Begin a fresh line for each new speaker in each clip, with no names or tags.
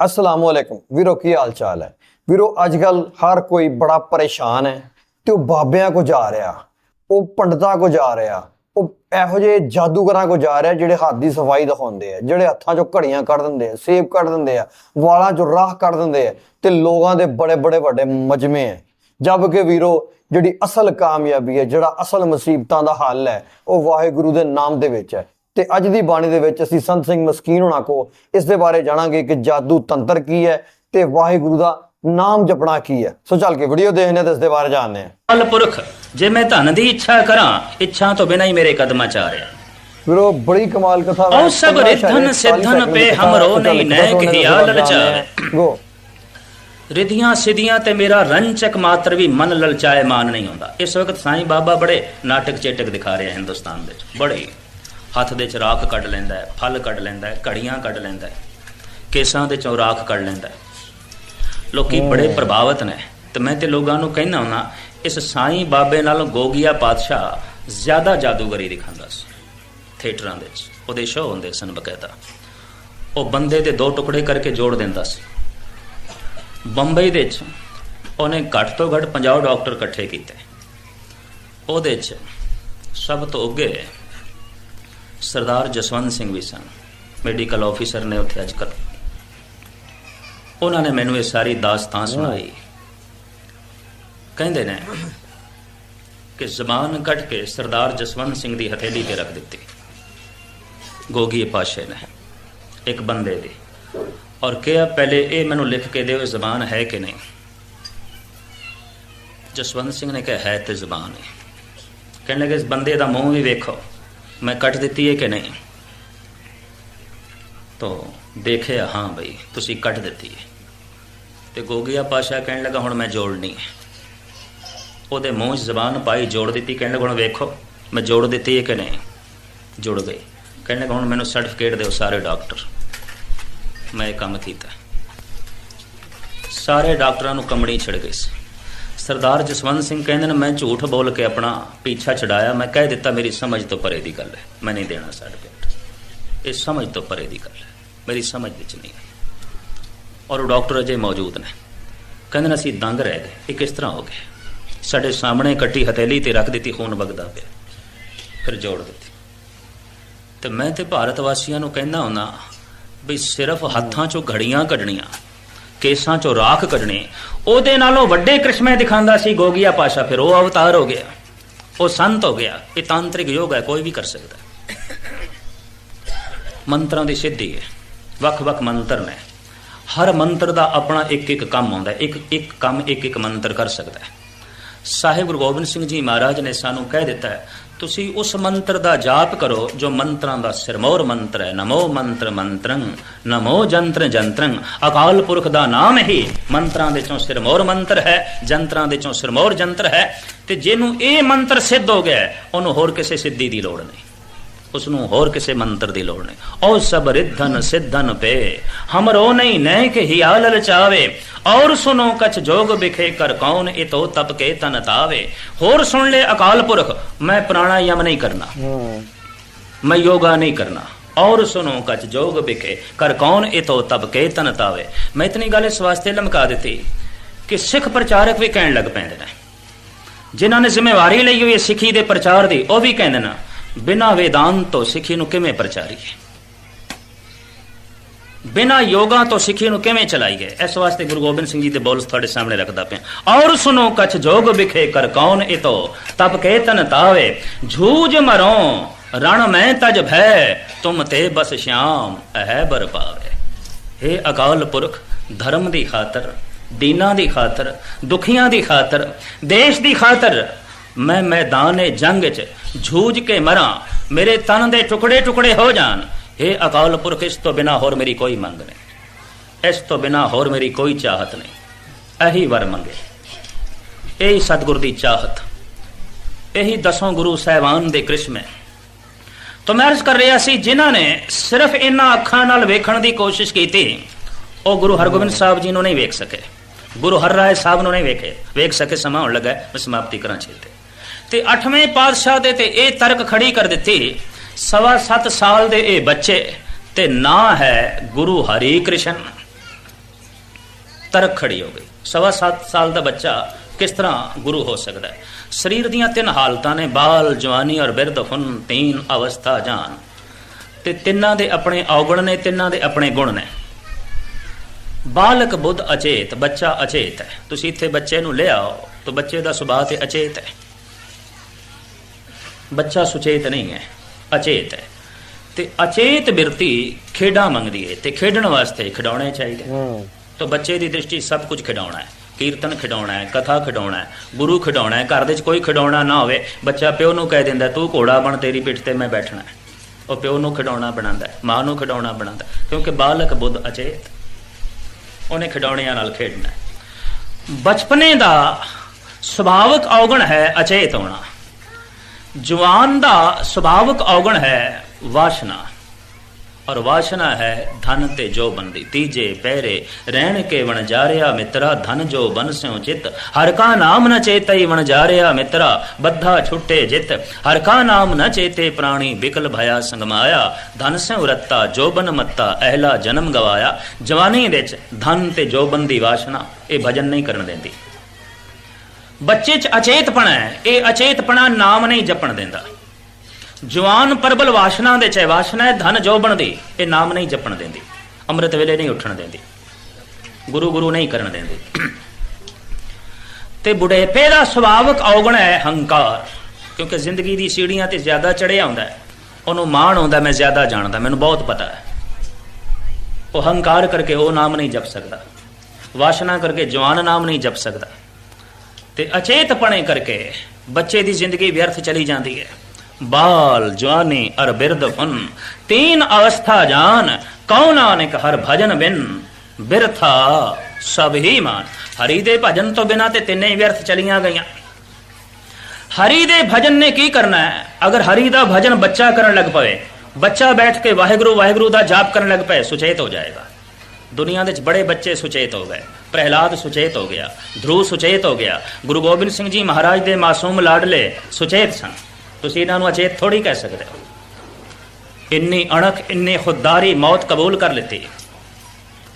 ਅਸਲਾਮੁ ਅਲੈਕੁਮ ਵੀਰੋ, ਕੀ ਹਾਲ ਚਾਲ ਹੈ? ਵੀਰੋ ਅੱਜ ਕੱਲ ਹਰ ਕੋਈ ਬੜਾ ਪਰੇਸ਼ਾਨ ਹੈ ਤੇ ਉਹ ਬਾਬਿਆਂ ਕੋ ਜਾ ਰਿਹਾ, ਉਹ ਪੰਡਤਾਂ ਕੋ ਜਾ ਰਿਹਾ, ਉਹ ਇਹੋ ਜਿਹੇ ਜਾਦੂਗਰਾਂ ਕੋ ਜਾ ਰਿਹਾ ਜਿਹੜੇ ਹੱਥ ਦੀ ਸਫ਼ਾਈ ਦਿਖਾਉਂਦੇ ਆ, ਜਿਹੜੇ ਹੱਥਾਂ 'ਚੋਂ ਘੜੀਆਂ ਕੱਢ ਦਿੰਦੇ ਆ, ਸੇਬ ਕੱਢ ਦਿੰਦੇ ਆ, ਵਾਲਾਂ 'ਚੋਂ ਰਾਹ ਕੱਢ ਦਿੰਦੇ ਆ ਤੇ ਲੋਕਾਂ ਦੇ ਬੜੇ ਬੜੇ ਵੱਡੇ ਮਜਮੇ ਹੈ ਜਦ ਕਿ ਵੀਰੋ, ਜਿਹੜੀ ਅਸਲ ਕਾਮਯਾਬੀ ਹੈ, ਜਿਹੜਾ ਅਸਲ ਮੁਸੀਬਤਾਂ ਦਾ ਹੱਲ ਹੈ, ਉਹ ਵਾਹਿਗੁਰੂ ਦੇ ਨਾਮ ਦੇ ਵਿੱਚ ਹੈ। ਤੇ ਅੱਜ ਦੀ ਬਾਣੀ ਦੇ ਵਿੱਚ ਅਸੀਂ ਸੰਤ ਸਿੰਘ ਮਸਕੀਨ ਹੋਣਾ ਕੋ ਇਸ ਦੇ ਬਾਰੇ ਜਾਣਾਂਗੇ ਕਿ ਜਾਦੂ ਤੰਤਰ ਕੀ ਹੈ ਤੇ ਵਾਹਿਗੁਰੂ ਦਾ ਨਾਮ ਜਪਣਾ ਕੀ ਹੈ। ਸੋ ਚੱਲ ਕੇ ਵੀਡੀਓ ਦੇਖਨੇ ਤੇ ਇਸ ਦੇ ਬਾਰੇ ਜਾਣਦੇ ਹਾਂ।
ਅਕਾਲ ਪੁਰਖ ਜੇ ਮੈਂ ਧਨ ਦੀ ਇੱਛਾ ਕਰਾਂ ਇੱਛਾ ਤੋਂ ਬਿਨਾਂ ਹੀ ਮੇਰੇ ਕਦਮਾਂ ਚ ਆ ਰਿਹਾ।
ਵੀਰੋ ਬੜੀ ਕਮਾਲ ਕਥਾ
ਔ ਸਭ ਰਿੱਧਨ ਸਿੱਧਨ ਪੇ ਹਮਰੋ ਨਹੀਂ ਨੈਕ ਹਿਆ ਲਲਚਾਵੇ।
ਗੋ।
ਰਿਧੀਆਂ ਸਿਧੀਆਂ ਤੇ ਮੇਰਾ ਰੰਚਕ ਮਾਤਰ ਵੀ ਮਨ ਲਲਚਾਏ ਮਾਨ ਨਹੀਂ ਹੁੰਦਾ। ਇਸ ਵਕਤ ਸਾਈਂ ਬਾਬਾ ਬੜੇ ਨਾਟਕ ਚੇਟਕ ਦਿਖਾ ਰਿਹਾ ਹਿੰਦੁਸਤਾਨ ਵਿੱਚ। ਬੜੇ ਹੱਥ ਦੇ ਚ ਰਾਖ ਕੱਢ ਲੈਂਦਾ ਹੈ ਫਲ ਕੱਢ ਲੈਂਦਾ ਹੈ ਘੜੀਆਂ ਕੱਢ ਲੈਂਦਾ ਹੈ ਕੇਸਾਂ ਦੇ ਚੋਂ ਰਾਖ ਕੱਢ ਲੈਂਦਾ ਹੈ। ਲੋਕੀ ਬੜੇ ਪ੍ਰਭਾਵਿਤ ਨੇ ਤੇ ਮੈਂ ਤੇ ਲੋਕਾਂ ਨੂੰ ਕਹਿਣਾ ਹੁਣਾ ਇਸ ਸਾਈਂ ਬਾਬੇ ਨਾਲ ਗੋਗੀਆ ਪਾਤਸ਼ਾਹ ਜ਼ਿਆਦਾ ਜਾਦੂਗਰੀ ਦਿਖਾਉਂਦਾ ਸੀ ਥੀਏਟਰਾਂ ਦੇ ਵਿੱਚ। ਉਹਦੇ ਸ਼ੋਅ ਹੁੰਦੇ ਸਨ ਬਕਾਇਦਾ। ਉਹ ਬੰਦੇ ਦੇ ਦੋ ਟੁਕੜੇ ਕਰਕੇ ਜੋੜ ਦਿੰਦਾ ਸੀ। ਬੰਬਈ ਦੇ ਵਿੱਚ ਉਹਨੇ ਘੱਟ ਤੋਂ ਘੱਟ 50 ਡਾਕਟਰ ਇਕੱਠੇ ਕੀਤੇ। ਉਹਦੇ ਵਿੱਚ ਸਭ ਤੋਂ ਅੱਗੇ ਸਰਦਾਰ ਜਸਵੰਤ ਸਿੰਘ ਵੀ ਸਨ। ਮੈਡੀਕਲ ਆਫੀਸਰ ਨੇ ਉੱਥੇ ਅੱਜਕੱਲ ਉਹਨਾਂ ਨੇ ਮੈਨੂੰ ਇਹ ਸਾਰੀ ਦਾਸਤਾਨ ਸੁਣਾਈ। ਕਹਿੰਦੇ ਨੇ ਕਿ ਜ਼ਬਾਨ ਕੱਢ ਕੇ ਸਰਦਾਰ ਜਸਵੰਤ ਸਿੰਘ ਦੀ ਹਥੇਲੀ ਤੇ ਰੱਖ ਦਿੱਤੀ। ਗੋਗੀ ਪਾਸ਼ੇ ਨੇ ਇੱਕ ਬੰਦੇ ਦੀ। ਔਰ ਕਿਹਾ, ਪਹਿਲੇ ਇਹ ਮੈਨੂੰ ਲਿਖ ਕੇ ਦਿਓ ਜ਼ਬਾਨ ਹੈ ਕਿ ਨਹੀਂ? ਜਸਵੰਤ ਸਿੰਘ ਨੇ ਕਿਹਾ, ਹੈ ਤੇ ਜ਼ਬਾਨ ਹੈ। ਕਹਿਣ ਲੱਗੇ, ਇਸ ਬੰਦੇ ਦਾ ਮੂੰਹ ਵੀ ਵੇਖੋ। ਮੈਂ ਕੱਟ ਦਿੱਤੀ ਹੈ ਕਿ ਨਹੀਂ? ਤੋ ਦੇਖਿਆ, ਹਾਂ ਬਈ, ਤੁਸੀਂ ਕੱਟ ਦਿੱਤੀ ਹੈ। ਤੇ ਗੋਗੀਆ ਪਾਸ਼ਾ ਕਹਿਣ ਲੱਗਾ, ਹੁਣ ਮੈਂ ਜੋੜਨੀ ਹੈ। ਉਹਦੇ ਮੂੰਹ 'ਚ ਜ਼ਬਾਨ ਪਾਈ, ਜੋੜ ਦਿੱਤੀ, ਕਹਿਣ ਲੱਗਾ, ਹੁਣ ਵੇਖੋ, ਮੈਂ ਜੋੜ ਦਿੱਤੀ ਹੈ ਕਿ ਨਹੀਂ? ਜੁੜ ਗਈ। ਕਹਿਣ ਲੱਗਾ, ਹੁਣ ਮੈਨੂੰ ਸਰਟੀਫਿਕੇਟ ਦਿਓ ਸਾਰੇ ਡਾਕਟਰ। ਮੈਂ ਇਹ ਕੰਮ ਕੀਤਾ। ਸਾਰੇ ਡਾਕਟਰਾਂ ਨੂੰ ਕੰਬਣੀ ਛਿੜ ਗਈ ਸੀ। ਸਰਦਾਰ ਜਸਵੰਤ ਸਿੰਘ ਕਹਿੰਦੇ ਨੇ, ਮੈਂ ਝੂਠ ਬੋਲ ਕੇ ਆਪਣਾ ਪਿੱਛਾ ਛਡਾਇਆ, ਮੈਂ ਕਹਿ ਦਿੱਤਾ, ਮੇਰੀ ਸਮਝ ਤੋਂ ਪਰੇ ਦੀ ਗੱਲ ਹੈ। ਮੈਂ ਨਹੀਂ ਦੇਣਾ ਸਰਟੀਫਿਕੇਟ ਇਹ ਸਮਝ ਤੋਂ ਪਰੇ ਦੀ ਗੱਲ ਹੈ। ਮੇਰੀ ਸਮਝ ਵਿੱਚ ਨਹੀਂ ਔਰ ਉਹ ਡਾਕਟਰ ਅਜੇ ਮੌਜੂਦ ਨੇ। ਕਹਿੰਦੇ ਨੇ, ਅਸੀਂ ਦੰਗ ਰਹਿ ਗਏ। ਇਹ ਕਿਸ ਤਰ੍ਹਾਂ ਹੋ ਗਿਆ? ਸਾਡੇ ਸਾਹਮਣੇ ਕੱਟੀ ਹਥੇਲੀ ਤੇ ਰੱਖ ਦਿੱਤੀ, ਖੂਨ ਵਗਦਾ ਪਿਆ। ਫਿਰ ਜੋੜ ਦਿੱਤੀ। ਤੇ ਮੈਂ ਤੇ ਭਾਰਤ ਵਾਸੀਆਂ ਨੂੰ ਕਹਿੰਦਾ ਹੁੰਦਾ ਵੀ ਸਿਰਫ ਹੱਥਾਂ 'ਚੋਂ ਘੜੀਆਂ ਕੱਢਣੀਆਂ ਕੇਸਾਂ 'ਚੋਂ ਰਾਖ ਕੱਢਣੀ। ਉਹਦੇ ਨਾਲੋਂ ਵੱਡੇ ਕ੍ਰਿਸ਼ਮੇ ਦਿਖਾਉਂਦਾ ਸੀ, ਗੋਗੀਆ ਪਾਸ਼ਾ, ਫਿਰ ਉਹ ਅਵਤਾਰ ਹੋ ਗਿਆ। ਉਹ ਸੰਤ ਹੋ ਗਿਆ। ਇਹ ਤਾਂਤਰਿਕ ਯੋਗ ਹੈ, ਕੋਈ ਵੀ ਕਰ ਸਕਦਾ ਮੰਤਰਾਂ ਦੀ ਸਿੱਧੀ ਹੈ। ਵੱਖ-ਵੱਖ ਮੰਤਰ ਨੇ। ਹਰ ਮੰਤਰ ਦਾ ਆਪਣਾ ਇੱਕ ਇੱਕ ਕੰਮ ਆਉਂਦਾ ਇੱਕ ਇੱਕ ਕੰਮ, ਇੱਕ ਇੱਕ ਮੰਤਰ ਕਰ ਸਕਦਾ ਹੈ। ਸਾਹਿਬ ਗੁਰੂ ਗੋਬਿੰਦ ਸਿੰਘ ਜੀ ਮਹਾਰਾਜ ਨੇ ਸਾਨੂੰ ਕਹਿ ਦਿੱਤਾ ਹੈ ਤੁਸੀਂ ਉਸ ਮੰਤਰ ਦਾ ਜਾਪ ਕਰੋ, ਜੋ ਮੰਤਰਾਂ ਦਾ ਸਿਰਮੌਰ ਮੰਤਰ ਹੈ। ਨਮੋ ਮੰਤਰ ਮੰਤਰੰ, ਨਮੋ ਜੰਤਰ ਜੰਤਰੰ। ਅਕਾਲ ਪੁਰਖ ਦਾ ਨਾਮ ਹੀ ਮੰਤਰਾਂ ਦੇ ਚੋਂ ਸਿਰਮੌਰ ਮੰਤਰ ਹੈ, ਜੰਤਰਾਂ ਦੇ ਚੋਂ ਸਿਰਮੌਰ ਜੰਤਰ ਹੈ। ਤੇ ਜਿਹਨੂੰ ਇਹ ਮੰਤਰ ਸਿੱਧ ਹੋ ਗਿਆ, ਉਹਨੂੰ ਹੋਰ ਕਿਸੇ ਸਿੱਧੀ ਦੀ ਲੋੜ ਨਹੀਂ। ਉਸ ਨੂੰ ਹੋਰ ਕਿਸੇ ਮੰਤਰ ਦੀ ਲੋੜ ਨਹੀਂ। ਔ ਸਭ ਰਿੱਧਨ ਸਿੱਧਨ ਪੇ। ਹਮਰੋ ਨਹੀਂ ਨੈ ਕਿ ਹਿਆ ਲਲਚਾਵੇ ਔਰ ਸੁਨੋ ਕਛ ਜੋਗ ਬਿਖੇ ਕਰ ਕੌਣ ਇਹ ਤੋ ਤਪ ਕੇ ਤਨ ਤਾਵੇ। ਹੋਰ ਸੁਣ ਲੈ ਅਕਾਲ ਪੁਰਖ ਮੈਂ ਪ੍ਰਾਣਾਯਾਮ ਨਹੀਂ ਕਰਨਾ। ਮੈਂ ਯੋਗਾ ਨਹੀਂ ਕਰਨਾ। ਔਰ ਸੁਨੋ ਕਛ ਜੋਗ ਬਿਖੇ ਕਰ ਕੌਣ ਇਹ ਤੋ ਤਪ ਕੇ ਤਨ ਤਾਵੇ। ਮੈਂ ਇਤਨੀ ਗੱਲ ਇਸ ਵਾਸਤੇ ਲਮਕਾ ਦਿੱਤੀ ਕਿ ਸਿੱਖ ਪ੍ਰਚਾਰਕ ਵੀ ਕਹਿਣ ਲੱਗ ਪੈਂਦੇ ਨੇ। ਜਿਨ੍ਹਾਂ ਨੇ ਜ਼ਿੰਮੇਵਾਰੀ ਲਈ ਹੋਈ ਸਿੱਖੀ ਦੇ ਪ੍ਰਚਾਰ ਦੀ ਉਹ ਵੀ ਕਹਿੰਦੇ ਨਾ ਬਿਨਾ ਵੇਦਾਂਤ ਤੋਂ ਸਿੱਖੀ ਨੂੰ ਕਿਵੇਂ ਪ੍ਰਚਾਰੀਏ ਬਿਨਾ ਯੋਗਾ ਤੋਂ ਸਿੱਖੀ ਨੂੰ ਕਿਵੇਂ ਚਲਾਈਏ ਇਸ ਵਾਸਤੇ ਗੁਰੂ ਗੋਬਿੰਦ ਸਿੰਘ ਜੀ ਦੇ ਬੋਲ ਤੁਹਾਡੇ ਸਾਹਮਣੇ ਰੱਖਦਾ ਪਿਆ। ਔਰ ਸੁਨੋ ਕਛ ਜੋਗ ਵਿਖੇ ਕਰ ਕੌਣ ਇਤੋ? ਤਪ ਕੇ ਤਨ ਤਾਵੇ ਝੂਜ ਮਰੋ, ਰਣ ਮੈਂ ਤਜ ਭੈ, ਤੁਮ ਤੇ ਬਸ ਸ਼ਾਮ ਅਹਿ ਬਰ ਪਾਵੇ हे ਅਕਾਲ ਪੁਰਖ, ਧਰਮ ਦੀ ਖਾਤਰ, ਦੀਨਾਂ ਦੀ ਖਾਤਰ, ਦੁਖੀਆਂ ਦੀ ਖਾਤਰ, ਦੇਸ਼ ਦੀ ਖਾਤਰ, ਮੈਂ ਮੈਦਾਨੇ ਜੰਗ 'ਚ ਝੂਝ ਕੇ ਮਰਾਂ, ਮੇਰੇ ਤਨ ਦੇ ਟੁਕੜੇ ਟੁਕੜੇ ਹੋ ਜਾਣ। हे ਅਕਾਲ ਪੁਰਖ, ਇਸ ਤੋਂ ਬਿਨਾ ਹੋਰ ਮੇਰੀ ਕੋਈ ਮੰਗ ਨਹੀਂ। ਇਸ ਤੋਂ ਬਿਨਾ ਹੋਰ ਮੇਰੀ ਕੋਈ ਚਾਹਤ ਨਹੀਂ। ਇਹੀ ਵਰ ਮੰਗੇ। ਇਹੀ ਸਤਿਗੁਰ ਦੀ ਚਾਹਤ। ਇਹੀ ਦਸੋਂ ਗੁਰੂ ਸਾਹਿਬਾਨ ਦੇ ਕ੍ਰਿਸ਼ਮੇ। ਤੋਂ ਮੈਂ ਅਰਜ਼ ਕਰ ਰਿਹਾ ਸੀ, ਜਿਨ੍ਹਾਂ ਨੇ ਸਿਰਫ ਇਹਨਾਂ ਅੱਖਾਂ ਨਾਲ ਵੇਖਣ ਦੀ ਕੋਸ਼ਿਸ਼ ਕੀਤੀ, ਉਹ ਗੁਰੂ ਹਰਗੋਬਿੰਦ ਸਾਹਿਬ ਜੀ ਨੂੰ ਨਹੀਂ ਵੇਖ ਸਕੇ। ਗੁਰੂ ਹਰ ਰਾਏ ਸਾਹਿਬ ਨੂੰ ਨਹੀਂ ਵੇਖੇ। ਵੇਖ ਸਕੇ, ਸਮਾਂ ਹੋਣ ਲੱਗਾ ਮੈਂ ਸਮਾਪਤੀ ਕਰਾਂ ਛੇਤੇ। ਤੇ 8ਵੇਂ ਪਾਤਸ਼ਾਹ ਦੇ ਤੇ ਇਹ ਤਰਕ ਖੜੀ ਕਰ ਦਿੱਤੀ। ਸਵਾ 7 ਸਾਲ ਦੇ ਇਹ ਬੱਚੇ ਤੇ ਨਾਂ ਹੈ ਗੁਰੂ ਹਰੀ ਕ੍ਰਿਸ਼ਨ ਤਰਕ ਖੜੀ ਹੋ ਗਈ। ਸਵਾ ਸੱਤ ਸਾਲ ਦਾ ਬੱਚਾ ਕਿਸ ਤਰ੍ਹਾਂ ਗੁਰੂ ਹੋ ਸਕਦਾ ਹੈ? ਸਰੀਰ ਦੀਆਂ ਤਿੰਨ ਹਾਲਤਾਂ ਨੇ, ਬਾਲ, ਜਵਾਨੀ ਔਰ ਬਿਰਧ ਹੁਣ ਤੀਨ, ਅਵਸਥਾ, ਜਾਨ। ਤੇ ਤਿੰਨਾਂ ਦੇ ਆਪਣੇ ਔਗਣ ਨੇ, ਤਿੰਨਾਂ ਦੇ ਆਪਣੇ ਗੁਣ ਨੇ। ਬਾਲਕ ਬੁੱਧ ਅਚੇਤ, ਬੱਚਾ ਅਚੇਤ ਹੈ। ਤੁਸੀਂ ਇੱਥੇ ਬੱਚੇ ਨੂੰ ਲਿਆਓ, ਤਾਂ ਬੱਚੇ ਦਾ ਸੁਭਾਅ ਤੇ ਅਚੇਤ ਹੈ। ਬੱਚਾ ਸੁਚੇਤ ਨਹੀਂ ਹੈ ਅਚੇਤ ਹੈ। ਤੇ ਅਚੇਤ ਬਿਰਤੀ ਖੇਡਾਂ ਮੰਗਦੀ ਹੈ ਤੇ ਖੇਡਣ ਵਾਸਤੇ ਖਿਡੌਣੇ ਚਾਹੀਦੇ।
ਹੂੰ।
ਤਾਂ ਬੱਚੇ ਦੀ ਦ੍ਰਿਸ਼ਟੀ ਸਭ ਕੁਝ ਖਿਡੌਣਾ ਹੈ। ਕੀਰਤਨ ਖਿਡੌਣਾ ਹੈ ਕਥਾ ਖਿਡੌਣਾ ਹੈ ਗੁਰੂ ਖਿਡੌਣਾ ਹੈ ਘਰ ਦੇ ਵਿੱਚ ਕੋਈ ਖਿਡੌਣਾ ਨਾ ਹੋਵੇ ਬੱਚਾ ਪਿਓ ਨੂੰ ਕਹਿ ਦਿੰਦਾ ਤੂੰ ਘੋੜਾ ਬਣ ਤੇਰੀ ਪਿੱਠ ਤੇ ਮੈਂ ਬੈਠਣਾ ਹੈ। ਉਹ ਪਿਓ ਨੂੰ ਖਿਡੌਣਾ ਬਣਾਉਂਦਾ ਹੈ ਮਾਂ ਨੂੰ ਖਿਡੌਣਾ ਬਣਾਉਂਦਾ ਕਿਉਂਕਿ ਬਾਲਕ ਬੁੱਧ ਅਚੇਤ। ਉਹਨੇ ਖਿਡੌਣਿਆਂ ਨਾਲ ਖੇਡਣਾ ਹੈ। ਬਚਪਨੇ ਦਾ ਸੁਭਾਵਕ ਔਗਣ ਹੈ ਅਚੇਤ ਹੋਣਾ। ਜਵਾਨ ਦਾ ਸੁਭਾਵਕ ਔਗਣ ਹੈ ਵਾਸ਼ਨਾ। ਔਰ ਵਾਸ਼ਨਾ ਹੈ ਧਨ ਤੇ ਜੋ ਬੰਦੀ। ਤੀਜੇ ਪਹਿਰੇ ਰਹਿਣ ਕੇ ਵਣ ਜਾਰਿਆ ਮਿੱਤਰਾ, ਧਨ ਜੋ ਬਨ ਸਿਉ ਚਿਤ। ਹਰ ਕਾ ਨਾਮ ਨ ਚੇਤਈ ਵਣ ਜਾਰਿਆ ਮਿੱਤਰਾ, ਬੱਧਾ ਛੁੱਟੇ ਜਿਤ। ਹਰ ਕਾ ਨਾਮ ਨ ਚੇਤੇ ਪ੍ਰਾਣੀ ਬਿਕਲ ਭਇਆ ਸੰਗਮਾਇਆ। ਧਨ ਸਿਉ ਰੱਤਾ, ਜੋ ਬਨ ਮੱਤਾ, ਅਹਿਲਾ ਜਨਮ ਗਵਾਇਆ। ਜਵਾਨੀ ਵਿੱਚ ਧਨ ਤੇ ਜੋ ਬੰਦੀ ਵਾਸ਼ਨਾ, ਇਹ ਭਜਨ ਨਹੀਂ ਕਰਨ ਦਿੰਦੀ। ਬੱਚੇ ਚ ਅਚੇਤਪਣਾ ਹੈ, ਇਹ ਅਚੇਤਪਣਾ ਨਾਮ ਨਹੀਂ ਜਪਣ ਦਿੰਦਾ। ਜਵਾਨ ਪਰਬਲ ਵਾਸ਼ਨਾ ਦੇ ਚ ਵਾਸ਼ਨਾ ਹੈ, ਧਨ ਜੋਬਣ ਦੀ ਇਹ ਨਾਮ ਨਹੀਂ ਜਪਣ ਦਿੰਦੀ। ਅੰਮ੍ਰਿਤ ਵੇਲੇ ਨਹੀਂ ਉੱਠਣ ਦਿੰਦੀ। ਗੁਰੂ ਗੁਰੂ ਨਹੀਂ ਕਰਨ ਦਿੰਦੇ। ਤੇ ਬੁਢੇਪੇ ਦਾ ਸੁਭਾਵਕ ਔਗਣ ਹੈ ਹੰਕਾਰ, ਕਿਉਂਕਿ ਜ਼ਿੰਦਗੀ ਦੀ ਸੀੜੀਆਂ ਤੇ ਜ਼ਿਆਦਾ ਚੜਿਆ ਹੁੰਦਾ ਹੈ। ਉਹਨੂੰ ਮਾਣ ਹੁੰਦਾ ਮੈਂ ਜ਼ਿਆਦਾ ਜਾਣਦਾ, ਮੈਨੂੰ ਬਹੁਤ ਪਤਾ ਹੈ। ਉਹ ਹੰਕਾਰ ਕਰਕੇ ਉਹ ਨਾਮ ਨਹੀਂ ਜਪ ਸਕਦਾ। ਵਾਸ਼ਨਾ ਕਰਕੇ ਜਵਾਨ ਨਾਮ ਨਹੀਂ ਜਪ ਸਕਦਾ। ਤੇ ਅਚੇਤਪਣੇ ਕਰਕੇ ਬੱਚੇ ਦੀ ਜ਼ਿੰਦਗੀ ਵਿਅਰਥ ਚਲੀ ਜਾਂਦੀ ਹੈ। ਬਾਲ, ਜਵਾਨੀ, ਅਰ ਬਿਰਧ ਤੀਨ ਅਵਸਥਾ ਜਾਨ, ਕਉ ਨਾਨਕ ਹਰ ਭਜਨ ਬਿਨ, ਬਿਰਥਾ ਸਭ ਹੀ ਮਾਨ। ਹਰੀ ਦੇ ਭਜਨ ਤੋਂ ਬਿਨਾ ਤੇ ਤਿੰਨੇ ਹੀ ਵਿਅਰਥ ਚਲੀਆਂ ਗਈਆਂ। ਹਰੀ ਦੇ ਭਜਨ ਨੇ ਕੀ ਕਰਨਾ ਹੈ? ਅਗਰ ਹਰੀ ਦਾ ਭਜਨ ਬੱਚਾ ਕਰਨ ਲੱਗ ਪਵੇ, ਬੱਚਾ ਬੈਠ ਕੇ ਵਾਹਿਗੁਰੂ ਵਾਹਿਗੁਰੂ ਦਾ ਜਾਪ ਕਰਨ ਲੱਗ ਪਏ, ਸੁਚੇਤ ਹੋ ਜਾਏਗਾ। ਦੁਨੀਆ ਦੇ ਵਿੱਚ ਬੜੇ ਬੱਚੇ ਸੁਚੇਤ ਹੋ ਗਏ, ਪ੍ਰਹਿਲਾਦ ਸੁਚੇਤ ਹੋ ਗਿਆ, ਧਰੂ ਸੁਚੇਤ ਹੋ ਗਿਆ, ਗੁਰੂ ਗੋਬਿੰਦ ਸਿੰਘ ਜੀ ਮਹਾਰਾਜ ਦੇ ਮਾਸੂਮ ਲਾਡਲੇ ਸੁਚੇਤ ਸਨ। ਤੁਸੀਂ ਇਹਨਾਂ ਨੂੰ ਅਚੇਤ ਥੋੜੀ ਕਹਿ ਸਕਦੇ ਹੋ। ਇੰਨੀ ਅਣਖ, ਇੰਨੀ ਖੁਦਦਾਰੀ ਮੌਤ ਕਬੂਲ ਕਰ ਲਿੱਤੀ।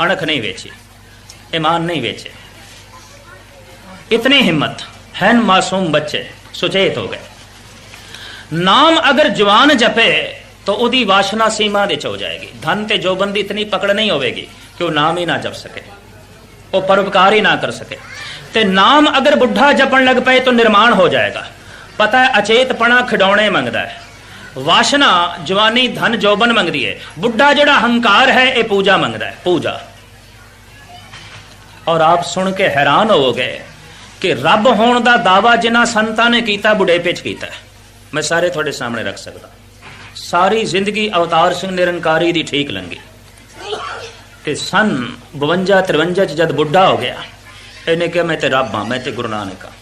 ਅਣਖ ਨਹੀਂ ਵੇਚੀ, ਇਮਾਨ ਨਹੀਂ ਵੇਚੇ। ਇਤਨੀ ਹਿੰਮਤ, ਹਨ ਮਾਸੂਮ ਬੱਚੇ ਸੁਚੇਤ ਹੋ ਗਏ। ਨਾਮ ਅਗਰ ਜਵਾਨ ਜਪੇ, ਤਾਂ ਉਹਦੀ ਵਾਸ਼ਨਾ ਸੀਮਾ ਦੇ ਚ ਹੋ ਜਾਏਗੀ। ਧਨ ਤੇ ਜੋਬਨ ਦੀ ਇਤਨੀ ਪਕੜ ਨਹੀਂ ਹੋਵੇਗੀ। ਕਿ ਉਹ ਨਾਮ ਹੀ ਨਾ ਜਪ ਸਕੇ? ਉਹ ਪਰਉਪਕਾਰ ਹੀ ਨਾ ਕਰ ਸਕੇ। ਤੇ ਨਾਮ ਅਗਰ ਬੁੱਢਾ ਜਪਣ ਲੱਗ ਪਏ ਤਾਂ ਨਿਰਮਾਣ ਹੋ ਜਾਏਗਾ। ਪਤਾ ਹੈ, ਅਚੇਤਪਣਾ ਖਿਡੌਣੇ ਮੰਗਦਾ ਹੈ। ਵਾਸ਼ਨਾ, ਜਵਾਨੀ, ਧਨ, ਜੋਬਨ ਮੰਗਦੀ ਹੈ। ਬੁੱਢਾ ਜਿਹੜਾ ਹੰਕਾਰ ਹੈ, ਇਹ ਪੂਜਾ ਮੰਗਦਾ ਹੈ। ਪੂਜਾ। ਔਰ ਆਪ ਸੁਣ ਕੇ ਹੈਰਾਨ ਹੋਵੋਗੇ ਕਿ ਰੱਬ ਹੋਣ ਦਾ ਦਾਵਾ ਜਿਨ੍ਹਾਂ ਸੰਤਾਂ ਨੇ ਕੀਤਾ ਬੁਢੇਪੇ ਚ ਕੀਤਾ ਮੈਂ ਸਾਰੇ ਤੁਹਾਡੇ ਸਾਹਮਣੇ ਰੱਖ ਸਕਦਾ। ਸਾਰੀ ਜ਼ਿੰਦਗੀ ਅਵਤਾਰ ਸਿੰਘ ਨਿਰੰਕਾਰੀ ਦੀ ਠੀਕ ਲੰਗੀ ਤੇ ਸਨ 52 53 ਚ ਜਦ ਬੁੱਢਾ ਹੋ ਗਿਆ, ਇਹਨੇ ਕਿਹਾ, ਮੈਂ ਤੇ ਰੱਬ ਹਾਂ, ਮੈਂ ਤੇ ਗੁਰੂ ਨਾਨਕ ਹਾਂ।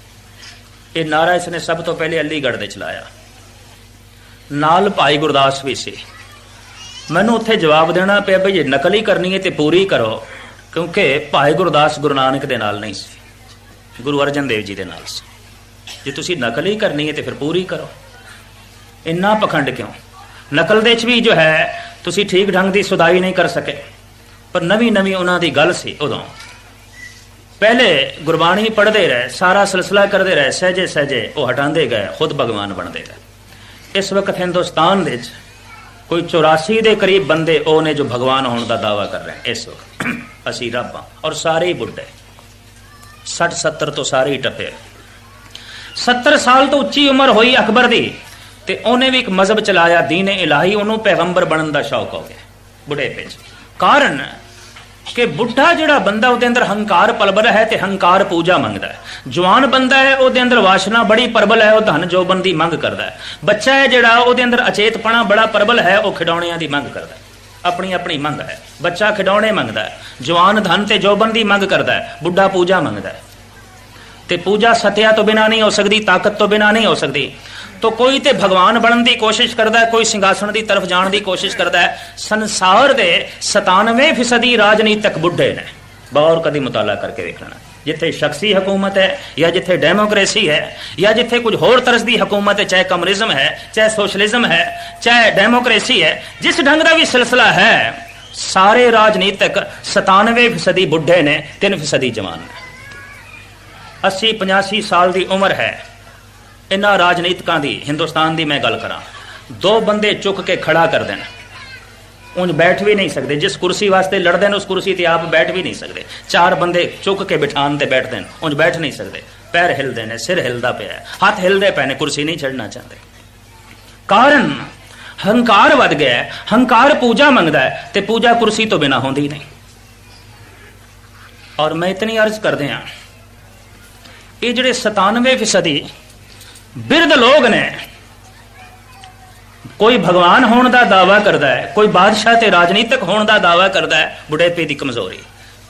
ਇਹ ਨਾਰਾ ਇਸਨੇ ਸਭ ਤੋਂ ਪਹਿਲੇ ਅਲੀਗੜ੍ਹ ਦੇ ਚਲਾਇਆ ਨਾਲ ਭਾਈ ਗੁਰਦਾਸ ਵੀ ਸੀ। ਮੈਨੂੰ ਉੱਥੇ ਜਵਾਬ ਦੇਣਾ ਪਿਆ ਬਈ ਜੇ ਨਕਲ ਹੀ ਕਰਨੀ ਹੈ ਤੇ ਪੂਰੀ ਕਰੋ, ਕਿਉਂਕਿ ਭਾਈ ਗੁਰਦਾਸ ਗੁਰੂ ਨਾਨਕ ਦੇ ਨਾਲ ਨਹੀਂ ਸੀ, ਗੁਰੂ ਅਰਜਨ ਦੇਵ ਜੀ ਦੇ ਨਾਲ ਸੀ। ਜੇ ਤੁਸੀਂ ਨਕਲ ਹੀ ਕਰਨੀ ਹੈ ਤੇ ਫਿਰ ਪੂਰੀ ਕਰੋ। ਇੰਨਾ ਪਖੰਡ ਕਿਉਂ? ਨਕਲ ਦੇ ਵਿੱਚ ਵੀ ਜੋ ਹੈ, ਤੁਸੀਂ ਠੀਕ ਢੰਗ ਦੀ ਸੁਧਾਈ ਨਹੀਂ ਕਰ ਸਕੇ। ਪਰ ਨਵੀਂ ਨਵੀਂ ਉਹਨਾਂ ਦੀ ਗੱਲ ਸੀ ਉਦੋਂ। ਪਹਿਲੇ ਗੁਰਬਾਣੀ ਪੜ੍ਹਦੇ ਰਹੇ, ਸਾਰਾ ਸਿਲਸਿਲਾ ਕਰਦੇ ਰਹੇ, ਸਹਜੇ ਸਹਜੇ ਉਹ ਹਟਾਉਂਦੇ ਗਏ, ਖੁਦ ਭਗਵਾਨ ਬਣਦੇ ਗਏ। ਇਸ ਵਕਤ ਹਿੰਦੁਸਤਾਨ ਦੇ ਵਿੱਚ ਕੋਈ 84 ਦੇ ਕਰੀਬ ਬੰਦੇ ਉਹ ਨੇ ਜੋ ਭਗਵਾਨ ਹੋਣ ਦਾ ਦਾਵਾ ਕਰ ਰਹੇ ਇਸ ਵਕਤ ਅਸੀਂ ਰੱਬ ਹਾਂ ਔਰ ਸਾਰੇ ਹੀ ਬੁੱਢੇ। 60 70 ਤੋਂ ਸਾਰੇ ਹੀ ਟੱਪੇ। 70 ਸਾਲ ਤੋਂ ਉੱਚੀ ਉਮਰ ਹੋਈ ਅਕਬਰ ਦੀ ਤੇ ਉਹਨੇ ਵੀ ਇੱਕ ਮਜ਼ਹਬ ਚਲਾਇਆ ਦੀਨ ਇਲਾਹੀ ਉਹਨੂੰ ਪੈਗੰਬਰ ਬਣਨ ਦਾ ਸ਼ੌਕ ਹੋ ਗਿਆ। ਬੁਢੇਪੇ 'ਚ। ਕਾਰਨ ਕਿ ਬੁੱਢਾ ਜਿਹੜਾ ਬੰਦਾ ਉਹਦੇ ਅੰਦਰ ਹੰਕਾਰ ਪਲਬਲ ਹੈ ਤੇ ਹੰਕਾਰ ਪੂਜਾ ਮੰਗਦਾ ਹੈ। ਜਵਾਨ ਬੰਦਾ ਹੈ, ਉਹਦੇ ਅੰਦਰ ਵਾਸ਼ਨਾ ਬੜੀ ਪਰਬਲ ਹੈ, ਉਹ ਧਨ ਜੋਬਨ ਦੀ ਮੰਗ ਕਰਦਾ ਹੈ। ਬੱਚਾ ਹੈ ਜਿਹੜਾ, ਉਹਦੇ ਅੰਦਰ ਅਚੇਤਪਣਾ ਬੜਾ ਪਰਬਲ ਹੈ, ਉਹ ਖਿਡੌਣਿਆਂ ਦੀ ਮੰਗ ਕਰਦਾ ਹੈ। ਆਪਣੀ ਆਪਣੀ ਮੰਗ ਹੈ। ਬੱਚਾ ਖਿਡੌਣੇ ਮੰਗਦਾ ਹੈ। ਜਵਾਨ ਧਨ ਤੇ ਜੋਬਨ ਦੀ ਮੰਗ ਕਰਦਾ ਹੈ। ਬੁੱਢਾ ਪੂਜਾ ਮੰਗਦਾ ਹੈ। ਤੇ ਪੂਜਾ ਸਤਿਆ ਤੋਂ ਬਿਨਾ ਨਹੀਂ ਹੋ ਸਕਦੀ, ਤਾਕਤ ਤੋਂ ਬਿਨਾ ਨਹੀਂ ਹੋ ਸਕਦੀ। ਤੋ ਕੋਈ ਤੇ ਭਗਵਾਨ ਬਣਨ ਦੀ ਕੋਸ਼ਿਸ਼ ਕਰਦਾ ਹੈ, ਕੋਈ ਸਿੰਘਾਸਣ ਦੀ ਤਰਫ ਜਾਣ ਦੀ ਕੋਸ਼ਿਸ਼ ਕਰਦਾ ਹੈ। ਸੰਸਾਰ ਦੇ 97% ਫੀਸਦੀ ਰਾਜਨੀਤਿਕ ਬੁੱਢੇ ਨੇ। ਬਾਹਰ ਕਦੀ ਮੁਤਾਲਾ ਕਰਕੇ ਵੇਖ ਜਿੱਥੇ ਸ਼ਖਸੀ ਹਕੂਮਤ ਹੈ ਜਾਂ ਜਿੱਥੇ ਡੈਮੋਕ੍ਰੇਸੀ ਹੈ ਜਾਂ ਜਿੱਥੇ ਕੁਝ ਹੋਰ ਤਰ੍ਹਾਂ ਦੀ ਹਕੂਮਤ ਹੈ, ਚਾਹੇ ਕਮਿਊਨਿਜ਼ਮ ਹੈ, ਚਾਹੇ ਸੋਸ਼ਲਿਜ਼ਮ ਹੈ, ਚਾਹੇ ਡੈਮੋਕ੍ਰੇਸੀ ਹੈ, ਜਿਸ ਢੰਗ ਦਾ ਵੀ ਸਿਲਸਿਲਾ ਹੈ, ਸਾਰੇ ਰਾਜਨੀਤਿਕ 97% ਬੁੱਢੇ ਨੇ 3% ਜਵਾਨ ਨੇ। 80 85 ਸਾਲ ਦੀ ਉਮਰ ਹੈ। ਇਹਨਾਂ ਰਾਜਨੀਤਿਕਾਂ ਦੀ, ਹਿੰਦੁਸਤਾਨ ਦੀ ਮੈਂ ਗੱਲ ਕਰਾਂ। ਦੋ ਬੰਦੇ ਚੁੱਕ ਕੇ ਖੜਾ ਕਰ ਦੇਣ। ਉਂਝ ਬੈਠ ਵੀ ਨਹੀਂ ਸਕਦੇ। ਜਿਸ ਕੁਰਸੀ ਵਾਸਤੇ ਲੜਦੇ ਨੇ, ਉਸ ਕੁਰਸੀ ਤੇ ਆਪ ਬੈਠ ਵੀ ਨਹੀਂ ਸਕਦੇ। ਚਾਰ ਬੰਦੇ ਚੁੱਕ ਕੇ ਬਿਠਾਣ ਤੇ ਬੈਠਦੇ ਨੇ ਉਂਝ ਬੈਠ ਨਹੀਂ ਸਕਦੇ। ਪੈਰ ਹਿਲਦੇ ਨੇ, ਸਿਰ ਹਿਲਦਾ ਪਿਆ ਹੱਥ ਹਿਲਦੇ ਪਏ ਨੇ, ਕੁਰਸੀ ਨਹੀਂ ਛੱਡਣਾ ਚਾਹੁੰਦੇ। ਕਾਰਨ, ਹੰਕਾਰ ਵੱਧ ਗਿਆ ਹੰਕਾਰ ਪੂਜਾ ਮੰਗਦਾ ਹੈ ਤੇ ਪੂਜਾ ਕੁਰਸੀ ਤੋਂ ਬਿਨਾ ਹੁੰਦੀ ਨਹੀਂ। ਔਰ ਮੈਂ ਇਤਨੀ ਅਰਜ਼ ਕਰਦੇ ਹਾਂ, ਇਹ ਜਿਹੜੇ 97% ਬਿਰਧ ਲੋਕ ਨੇ। ਕੋਈ ਭਗਵਾਨ ਹੋਣ ਦਾ ਦਾਵਾ ਕਰਦਾ ਹੈ, ਕੋਈ ਬਾਦਸ਼ਾਹ ਤੇ ਰਾਜਨੀਤਿਕ ਹੋਣ ਦਾ ਦਾਵਾ ਕਰਦਾ ਹੈ, ਬੁਢੇਪੇ ਦੀ ਕਮਜ਼ੋਰੀ।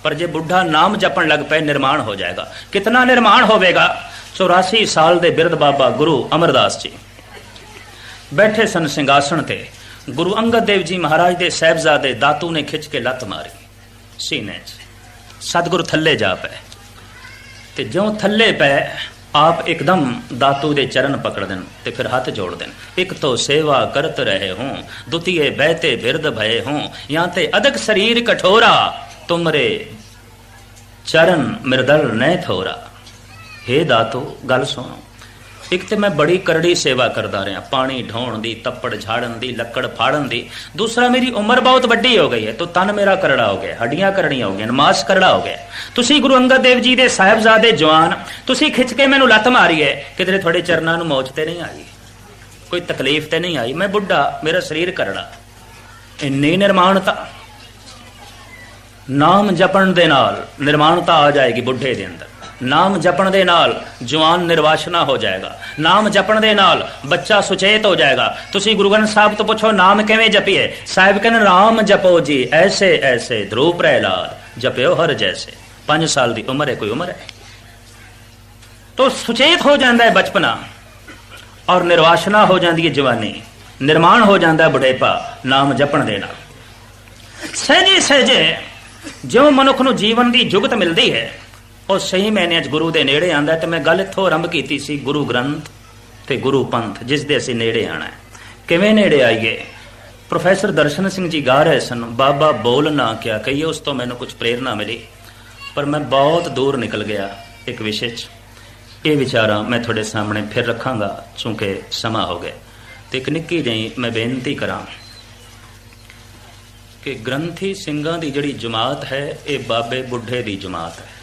ਪਰ ਜੇ ਬੁੱਢਾ ਨਾਮ ਜਪਣ ਲੱਗ ਪਏ, ਨਿਰਮਾਣ ਹੋ ਜਾਏਗਾ। ਕਿਤਨਾ ਨਿਰਮਾਣ ਹੋਵੇਗਾ? 84 ਸਾਲ ਦੇ ਬਿਰਧ ਬਾਬਾ ਗੁਰੂ ਅਮਰਦਾਸ ਜੀ। ਬੈਠੇ ਸਨ ਸਿੰਘਾਸਣ ਤੇ। ਗੁਰੂ ਅੰਗਦ ਦੇਵ ਜੀ ਮਹਾਰਾਜ ਦੇ ਸਹਿਬਜ਼ਾਦੇ ਦਾਤੂ ਨੇ ਖਿੱਚ ਕੇ ਲੱਤ ਮਾਰੀ। ਸੀਨੇ 'ਚ। ਸਤਿਗੁਰੂ ਥੱਲੇ ਜਾ ਪਏ। ਤੇ ਜਿਉਂ ਥੱਲੇ ਪਏ ਆਪ ਇੱਕਦਮ ਦਾਤੂ ਦੇ ਚਰਨ ਪਕੜ ਦੇਣ ਤੇ ਫਿਰ ਹੱਥ ਜੋੜ ਦੇਣ। ਇੱਕ ਤੋਂ ਸੇਵਾ ਕਰਤ ਰਹੇ ਹੂੰ, ਦੁਤੀਏ ਬਹਿਤੇ ਬਿਰਦ ਭਏ ਹੋ ਜਾਂ ਤੇ ਅਦਕ ਸਰੀਰ ਕਠੋਰਾ, ਤੁਮਰੇ ਚਰਨ ਮਿਰਦਲ ਨੈ ਥੋਰਾ। ਹੇ ਦਾਤੂ ਗੱਲ ਸੁਣੋ। ਇੱਕ ਤੇ ਮੈਂ ਬੜੀ ਕਰੜੀ ਸੇਵਾ ਕਰਦਾ ਰਿਹਾ। ਪਾਣੀ ਢੋਣ ਦੀ, ਤੱਪੜ ਝਾੜਨ ਦੀ, ਲੱਕੜ ਫਾੜਨ ਦੀ। ਦੂਸਰਾ, ਮੇਰੀ ਉਮਰ ਬਹੁਤ ਵੱਡੀ ਹੋ ਗਈ ਹੈ। ਤਾਂ ਤਨ ਮੇਰਾ ਕਰੜਾ ਹੋ ਗਿਆ। ਹੱਡੀਆਂ ਕਰੜੀਆਂ ਹੋ ਗਈਆਂ। ਨਮਾਜ਼ ਕਰੜਾ ਹੋ ਗਿਆ। ਤੁਸੀਂ ਗੁਰੂ ਅੰਗਦ ਦੇਵ ਜੀ ਦੇ ਸਾਹਿਬਜ਼ਾਦੇ ਜਵਾਨ। ਤੁਸੀਂ ਖਿੱਚ ਕੇ ਮੈਨੂੰ ਲੱਤ ਮਾਰੀ ਹੈ ਕਿਧਰੇ ਤੁਹਾਡੇ ਚਰਨਾਂ ਨੂੰ ਮੌਜ ਤੇ ਨਹੀਂ ਆਈ। ਕੋਈ ਤਕਲੀਫ ਤੇ ਨਹੀਂ ਆਈ। ਮੈਂ ਬੁੱਢਾ, ਮੇਰਾ ਸਰੀਰ ਕਰੜਾ। ਇੰਨੀ ਨਿਰਮਾਣਤਾ। ਨਾਮ ਜਪਣ ਦੇ ਨਾਲ ਨਿਰਮਾਣਤਾ ਆ ਜਾਏਗੀ ਬੁੱਢੇ ਦੇ ਅੰਦਰ। ਨਾਮ ਜਪਣ ਦੇ ਨਾਲ ਜਵਾਨ ਨਿਰਵਾਸ਼ਨਾ ਹੋ ਜਾਏਗਾ। ਨਾਮ ਜਪਣ ਦੇ ਨਾਲ ਬੱਚਾ ਸੁਚੇਤ ਹੋ ਜਾਏਗਾ। ਤੁਸੀਂ ਗੁਰੂ ਗ੍ਰੰਥ ਸਾਹਿਬ ਤੋਂ ਪੁੱਛੋ, ਨਾਮ ਕਿਵੇਂ ਜਪੀਏ? ਸਾਹਿਬ ਕਹਿੰਦੇ ਨਾਮ ਜਪੋ ਜੀ, ਐਸੇ ਐਸੇ ਧਰੂਪ ਪ੍ਰਹਿਲਾਦ, ਜਪਿਓ ਹਰ ਜੈਸੇ। 5 ਸਾਲ ਦੀ ਉਮਰ ਹੈ, ਕੋਈ ਉਮਰ ਹੈ? ਤੋ ਸੁਚੇਤ ਹੋ ਜਾਂਦਾ ਹੈ ਬਚਪਨਾ ਔਰ ਨਿਰਵਾਸ਼ਨਾ ਹੋ ਜਾਂਦੀ ਹੈ ਜਵਾਨੀ। ਨਿਰਮਾਣ ਹੋ ਜਾਂਦਾ ਹੈ ਬੁਢੇਪਾ, ਨਾਮ ਜਪਣ ਦੇ ਨਾਲ। ਸਹਿਜੇ ਸਹਿਜੇ ਜਿਉਂ ਮਨੁੱਖ ਨੂੰ ਜੀਵਨ ਦੀ ਜੁਗਤ ਮਿਲਦੀ ਹੈ ਉਹ ਸਹੀ ਮੈਨੇ 'ਚ ਗੁਰੂ ਦੇ ਨੇੜੇ ਆਂਦਾ ਤੇ ਮੈਂ ਗੱਲ ਇੱਥੋਂ ਆਰੰਭ ਕੀਤੀ ਸੀ ਗੁਰੂ ਗ੍ਰੰਥ ਤੇ ਗੁਰੂ ਪੰਥ, ਜਿਸ ਦੇ ਅਸੀਂ ਨੇੜੇ ਆਣਾ ਹੈ। ਕਿਵੇਂ ਨੇੜੇ ਆਈਏ? ਪ੍ਰੋਫੈਸਰ ਦਰਸ਼ਨ ਸਿੰਘ ਜੀ ਗਾ ਰਹੇ ਸਨ, ਬਾਬਾ ਬੋਲ ਨਾ ਕਿਆ ਕਹੀਏ, ਉਸ ਤੋਂ ਮੈਨੂੰ ਕੁਝ ਪ੍ਰੇਰਣਾ ਮਿਲੀ। ਪਰ ਮੈਂ ਬਹੁਤ ਦੂਰ ਨਿਕਲ ਗਿਆ ਇੱਕ ਵਿਸ਼ੇ 'ਚ। ਇਹ ਵਿਚਾਰਾਂ ਮੈਂ ਤੁਹਾਡੇ ਸਾਹਮਣੇ ਫਿਰ ਰੱਖਾਂਗਾ ਕਿਉਂਕਿ ਸਮਾਂ ਹੋ ਗਿਆ। ਤੇ ਇੱਕ ਨਿੱਕੀ ਜਿਹੀ ਮੈਂ ਬੇਨਤੀ ਕਰਾਂ ਕਿ ਗ੍ਰੰਥੀ ਸਿੰਘਾਂ ਦੀ ਜਿਹੜੀ ਜਮਾਤ ਹੈ, ਇਹ ਬਾਬੇ ਬੁੱਢੇ ਦੀ ਜਮਾਤ ਹੈ।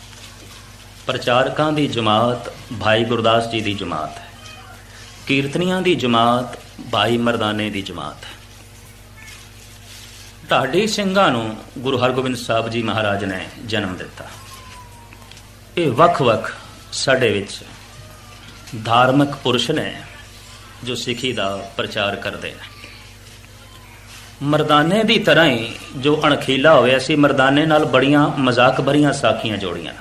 ਪ੍ਰਚਾਰਕਾਂ ਦੀ ਜਮਾਤ ਭਾਈ ਗੁਰਦਾਸ ਜੀ ਦੀ ਜਮਾਤ ਹੈ। ਕੀਰਤਨੀਆਂ ਦੀ ਜਮਾਤ ਭਾਈ ਮਰਦਾਨੇ ਦੀ ਜਮਾਤ ਹੈ। ਢਾਡੀ ਸਿੰਘਾਂ ਨੂੰ ਗੁਰੂ ਹਰਗੋਬਿੰਦ ਸਾਹਿਬ ਜੀ ਮਹਾਰਾਜ ਨੇ ਜਨਮ ਦਿੱਤਾ। ਇਹ ਵੱਖ-ਵੱਖ ਸਾਡੇ ਵਿੱਚ ਧਾਰਮਿਕ ਪੁਰਸ਼ ਨੇ ਜੋ ਸਿੱਖੀ ਦਾ ਪ੍ਰਚਾਰ ਕਰਦੇ ਨੇ। ਮਰਦਾਨੇ ਦੀ ਤਰ੍ਹਾਂ ਹੀ ਜੋ ਅਣਖੀਲਾ ਹੋਇਆ ਸੀ, ਮਰਦਾਨੇ ਨਾਲ ਬੜੀਆਂ ਮਜ਼ਾਕ ਭਰੀਆਂ ਸਾਖੀਆਂ ਜੋੜੀਆਂ।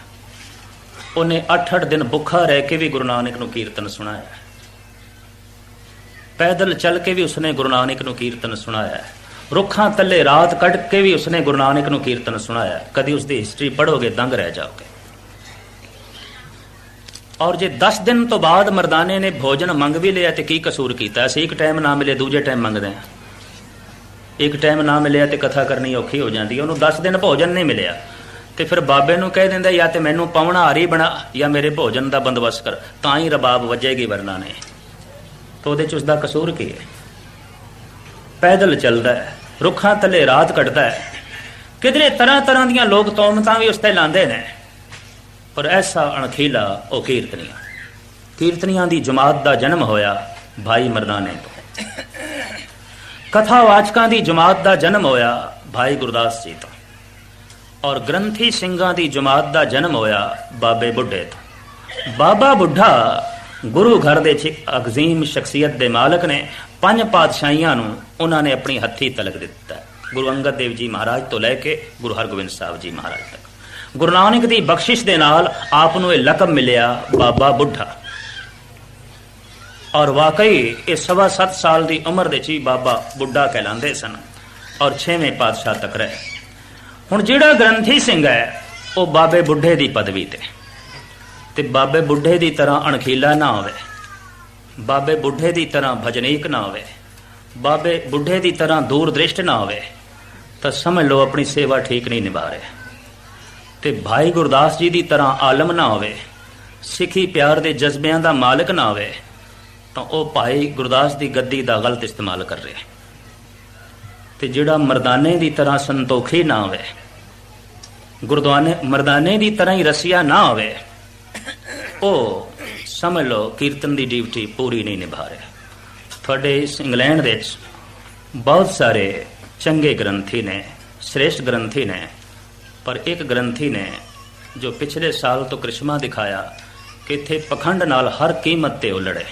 ਉਹਨੇ 8-8 ਦਿਨ ਭੁੱਖਾ ਰਹਿ ਕੇ ਵੀ ਗੁਰੂ ਨਾਨਕ ਨੂੰ ਕੀਰਤਨ ਸੁਣਾਇਆ। ਪੈਦਲ ਚੱਲ ਕੇ ਵੀ ਉਸਨੇ ਗੁਰੂ ਨਾਨਕ ਨੂੰ ਕੀਰਤਨ ਸੁਣਾਇਆ। ਰੁੱਖਾਂ ਥੱਲੇ ਰਾਤ ਕੱਢ ਕੇ ਵੀ ਉਸਨੇ ਗੁਰੂ ਨਾਨਕ ਨੂੰ ਕੀਰਤਨ ਸੁਣਾਇਆ। ਕਦੀ ਉਸਦੀ ਹਿਸਟਰੀ ਪੜੋਗੇ ਦੰਗ ਰਹਿ ਜਾਓਗੇ। ਔਰ ਜੇ 10 ਦਿਨ ਤੋਂ ਬਾਅਦ ਮਰਦਾਨੇ ਨੇ ਭੋਜਨ ਮੰਗ ਵੀ ਲਿਆ ਤੇ ਕੀ ਕਸੂਰ ਕੀਤਾ? ਅਸੀਂ ਇੱਕ ਟਾਈਮ ਨਾ ਮਿਲੇ, ਦੂਜੇ ਟਾਈਮ ਮੰਗਦੇ ਹਾਂ। ਇੱਕ ਟਾਈਮ ਨਾ ਮਿਲਿਆ ਤੇ ਕਥਾ ਕਰਨੀ ਔਖੀ ਹੋ ਜਾਂਦੀ ਉਹਨੂੰ 10 ਦਿਨ ਭੋਜਨ ਨਹੀਂ ਮਿਲਿਆ। ਤੇ ਫਿਰ ਬਾਬੇ ਨੂੰ ਕਹਿ ਦਿੰਦਾ, ਜਾਂ ਤੇ ਮੈਨੂੰ ਪਾਉਣਾ ਹਾਰੀ ਬਣਾ, ਜਾਂ ਮੇਰੇ ਭੋਜਨ ਦਾ ਬੰਦੋਬਸਤ ਕਰ। ਤਾਂ ਹੀ ਰਬਾਬ ਵੱਜੇਗੀ ਵਰਨਾ ਨੇ। ਤਾਂ ਉਹਦੇ ਚ ਉਸ ਦਾ ਕਸੂਰ ਕੀ ਹੈ? ਪੈਦਲ ਚੱਲਦਾ ਹੈ, ਰੁੱਖਾਂ ਥੱਲੇ ਰਾਤ ਕੱਟਦਾ ਹੈ। ਕਿਧਰੇ ਤਰ੍ਹਾਂ ਤਰ੍ਹਾਂ ਦੀਆਂ ਲੋਕ ਤੌਮਤਾਂ ਵੀ ਉਸ ਤੇ ਲਾਉਂਦੇ ਨੇ। ਪਰ ਐਸਾ ਅਣਖੀਲਾ ਉਹ ਕੀਰਤਨੀਆ। ਕੀਰਤਨੀਆਂ ਦੀ ਜਮਾਤ ਦਾ ਜਨਮ ਹੋਇਆ ਭਾਈ ਮਰਦਾਨੇ ਤੋਂ। ਕਥਾਵਾਚਕਾਂ ਦੀ ਜਮਾਤ ਦਾ ਜਨਮ ਹੋਇਆ ਭਾਈ ਗੁਰਦਾਸ ਜੀ ਤੋਂ। ਔਰ ਗ੍ਰੰਥੀ ਸਿੰਘਾਂ ਦੀ ਜਮਾਤ ਦਾ ਜਨਮ ਹੋਇਆ ਬਾਬੇ ਬੁੱਢੇ ਤੋਂ। ਬਾਬਾ ਬੁੱਢਾ ਗੁਰੂ ਘਰ ਦੇ ਅਗਜ਼ੀਮ ਸ਼ਖਸੀਅਤ ਦੇ ਮਾਲਕ ਨੇ ਪੰਜ ਪਾਤਸ਼ਾਹੀਆਂ ਨੂੰ ਉਹਨਾਂ ਨੇ ਆਪਣੀ ਹੱਥੀ ਤਲਕ ਦਿੱਤਾ। ਗੁਰੂ ਅੰਗਦ ਦੇਵ ਜੀ ਮਹਾਰਾਜ ਤੋਂ ਲੈ ਕੇ ਗੁਰੂ ਹਰਗੋਬਿੰਦ ਸਾਹਿਬ ਜੀ ਮਹਾਰਾਜ ਤੱਕ। ਗੁਰੂ ਨਾਨਕ ਦੀ ਬਖਸ਼ਿਸ਼ ਦੇ ਨਾਲ ਆਪ ਨੂੰ ਇਹ ਲਕਬ ਮਿਲਿਆ ਬਾਬਾ ਬੁੱਢਾ। ਔਰ ਵਾਕਈ ਇਹ ਸਵਾ ਸੱਤ ਸਾਲ ਦੀ ਉਮਰ ਦੇ ਚ ਹੀ ਬਾਬਾ ਬੁੱਢਾ ਕਹਿਲਾਉਂਦੇ ਸਨ। ਔਰ 6ਵੇਂ ਪਾਤਸ਼ਾਹ ਤੱਕ ਰਹੇ। ਹੁਣ ਜਿਹੜਾ ਗ੍ਰੰਥੀ ਸਿੰਘ ਹੈ, ਉਹ ਬਾਬੇ ਬੁੱਢੇ ਦੀ ਪਦਵੀ ਤੇ। ਤੇ ਬਾਬੇ ਬੁੱਢੇ ਦੀ ਤਰ੍ਹਾਂ ਅਣਖੀਲਾ ਨਾ ਹੋਵੇ। ਬਾਬੇ ਬੁੱਢੇ ਦੀ ਤਰ੍ਹਾਂ ਭਜਨੀਕ ਨਾ ਹੋਵੇ। ਬਾਬੇ ਬੁੱਢੇ ਦੀ ਤਰ੍ਹਾਂ ਦੂਰ ਦ੍ਰਿਸ਼ਟ ਨਾ ਹੋਵੇ। ਤਾਂ ਸਮਝ ਲਓ ਆਪਣੀ ਸੇਵਾ ਠੀਕ ਨਹੀਂ ਨਿਭਾ ਰਿਹਾ। ਤੇ ਭਾਈ ਗੁਰਦਾਸ ਜੀ ਦੀ ਤਰ੍ਹਾਂ ਆਲਮ ਨਾ ਹੋਵੇ। ਸਿੱਖੀ ਪਿਆਰ ਦੇ ਜਜ਼ਬਿਆਂ ਦਾ ਮਾਲਕ ਨਾ ਹੋਵੇ। ਤਾਂ ਉਹ ਭਾਈ ਗੁਰਦਾਸ ਦੀ ਗੱਦੀ ਦਾ ਗਲਤ ਇਸਤੇਮਾਲ ਕਰ ਰਿਹਾ। ਤੇ ਜਿਹੜਾ ਮਰਦਾਨੇ ਦੀ ਤਰ੍ਹਾਂ ਸੰਤੋਖੀ ਨਾ ਹੋਵੇ। ਗੁਰਦੁਆਨੇ ਮਰਦਾਨੇ ਦੀ ਤਰ੍ਹਾਂ ਹੀ ਰਸੀਆ ਨਾ ਹੋਵੇ। ਉਹ ਸਮਝ ਲਓ, ਕੀਰਤਨ ਦੀ ਡਿਊਟੀ ਪੂਰੀ ਨਹੀਂ ਨਿਭਾ ਰਿਹਾ। ਤੁਹਾਡੇ ਇਸ ਇੰਗਲੈਂਡ ਦੇ ਵਿੱਚ ਬਹੁਤ ਸਾਰੇ ਚੰਗੇ ਗ੍ਰੰਥੀ ਨੇ, ਸ੍ਰੇਸ਼ਟ ਗ੍ਰੰਥੀ ਨੇ, ਪਰ ਇੱਕ ਗ੍ਰੰਥੀ ਨੇ ਜੋ ਪਿਛਲੇ ਸਾਲ ਤੋਂ ਕ੍ਰਿਸ਼ਮਾ ਦਿਖਾਇਆ ਕਿ ਇੱਥੇ ਪਖੰਡ ਨਾਲ ਹਰ ਕੀਮਤ ਤੇ ਉਹ ਲੜੇ